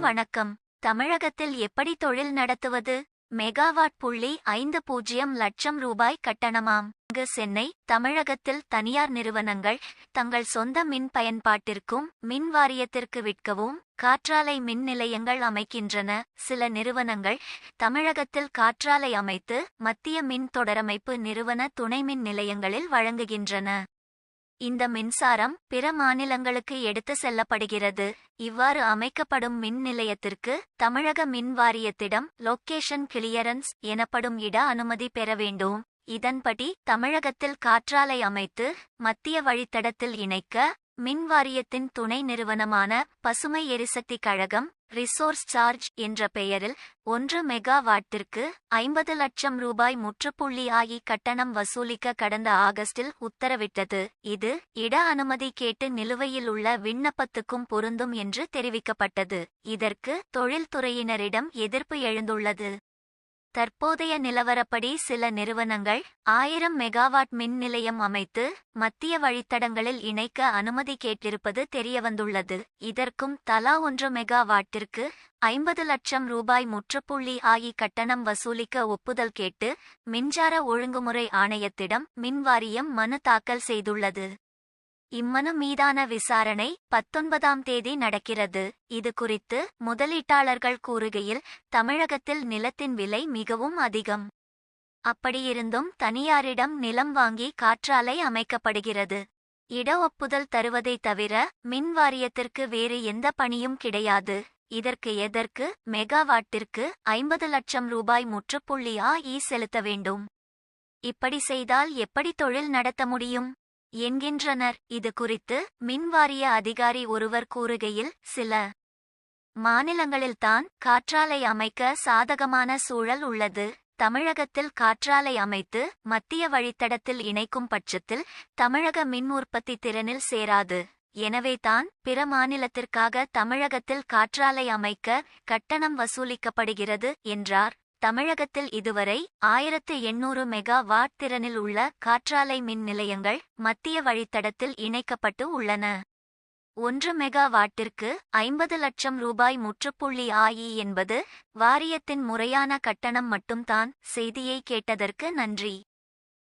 வணக்கம். தமிழகத்தில் எப்படி தொழில் நடத்துவது? மெகாவாட் புள்ளி ஐந்து பூஜ்ஜியம் லட்சம் ரூபாய் கட்டணமாம். இங்கு சென்னை தமிழகத்தில் தனியார் நிறுவனங்கள் தங்கள் சொந்த மின் பயன்பாட்டிற்கும் மின் வாரியத்திற்கு விற்கவும் காற்றாலை மின் நிலையங்கள் அமைக்கின்றன. சில நிறுவனங்கள் தமிழகத்தில் காற்றாலை அமைத்து மத்திய மின் தொடரமைப்பு நிறுவன துணை மின் நிலையங்களில் வழங்குகின்றன. இந்த மின்சாரம் பிற மாநிலங்களுக்கு எடுத்து செல்லப்படுகிறது. இவ்வாறு அமைக்கப்படும் மின் நிலையத்திற்கு தமிழக மின் வாரியத்திடம் லொக்கேஷன் கிளியரன்ஸ் எனப்படும் இட அனுமதி பெற வேண்டும். இதன்படி தமிழகத்தில் காற்றாலை அமைத்து மத்திய வழித்தடத்தில் இணைக்க மின் வாரியத்தின் துணை நிறுவனமான பசுமை எரிசக்தி கழகம் ரிசோர்ஸ் சார்ஜ் என்ற பெயரில் ஒன்று மெகாவாட்டிற்கு ஐம்பது லட்சம் ரூபாய் முற்றுப்புள்ளி ஆகி கட்டணம் வசூலிக்க கடந்த ஆகஸ்டில் உத்தரவிட்டது. இது இட அனுமதி கேட்டு நிலுவையில் உள்ள விண்ணப்பத்துக்கும் பொருந்தும் என்று தெரிவிக்கப்பட்டது. இதற்கு தொழில்துறையினரிடம் எதிர்ப்பு எழுந்துள்ளது. தற்போதைய நிலவரப்படி சில நிறுவனங்கள் ஆயிரம் மெகாவாட் மின் நிலையம் அமைத்து மத்திய வழித்தடங்களில் இணைக்க அனுமதி கேட்டிருப்பது தெரியவந்துள்ளது. இதற்கும் தலா ஒன்று மெகாவாட்டிற்கு ஐம்பது லட்சம் ரூபாய் முற்றுப்புள்ளி ஆகி கட்டணம் வசூலிக்க ஒப்புதல் கேட்டு மின்சார ஒழுங்குமுறை ஆணையத்திடம் மின்வாரியம் மனு தாக்கல் செய்துள்ளது. இம்மனு மீதான விசாரணை பத்தொன்பதாம் தேதி நடக்கிறது. இது குறித்து முதலீட்டாளர்கள் கூறுகையில் தமிழகத்தில் நிலத்தின் விலை மிகவும் அதிகம். அப்படியிருந்தும் தனியாரிடம் நிலம் வாங்கி காற்றாலை அமைக்கப்படுகிறது. இட ஒப்புதல் தருவதை தவிர மின் வாரியத்திற்கு வேறு எந்த பணியும் கிடையாது. இதற்கு எதற்கு மெகாவாட்டிற்கு ஐம்பது லட்சம் ரூபாய் முற்றுப்புள்ளியா ஈ செலுத்த வேண்டும்? இப்படி செய்தால் எப்படி தொழில் நடத்த முடியும்? என்கின்றனர். இது குறித்து மின்வாரிய அதிகாரி ஒருவர் கூறுகையில் சில மாநிலங்களில்தான் காற்றாலை அமைக்க சாதகமான சூழல் உள்ளது. தமிழகத்தில் காற்றாலை அமைத்து மத்திய வழித்தடத்தில் இணைக்கும் பட்சத்தில் தமிழக மின் உற்பத்தி திறனில் சேராது. எனவேதான் பிற மாநிலத்திற்காக தமிழகத்தில் காற்றாலை அமைக்க கட்டணம் வசூலிக்கப்படுகிறது என்றார். தமிழகத்தில் இதுவரை ஆயிரத்து எண்ணூறு மெகா வாட் திறனில் உள்ள காற்றாலை மின் நிலையங்கள் மத்திய வழித்தடத்தில் இணைக்கப்பட்டு உள்ளன. ஒன்று மெகா வாட்டிற்கு ஐம்பது லட்சம் ரூபாய் முற்றுப்புள்ளி ஆயி என்பது வாரியத்தின் முறையான கட்டணம் மட்டும்தான் செய்தியை கேட்டதற்கு நன்றி.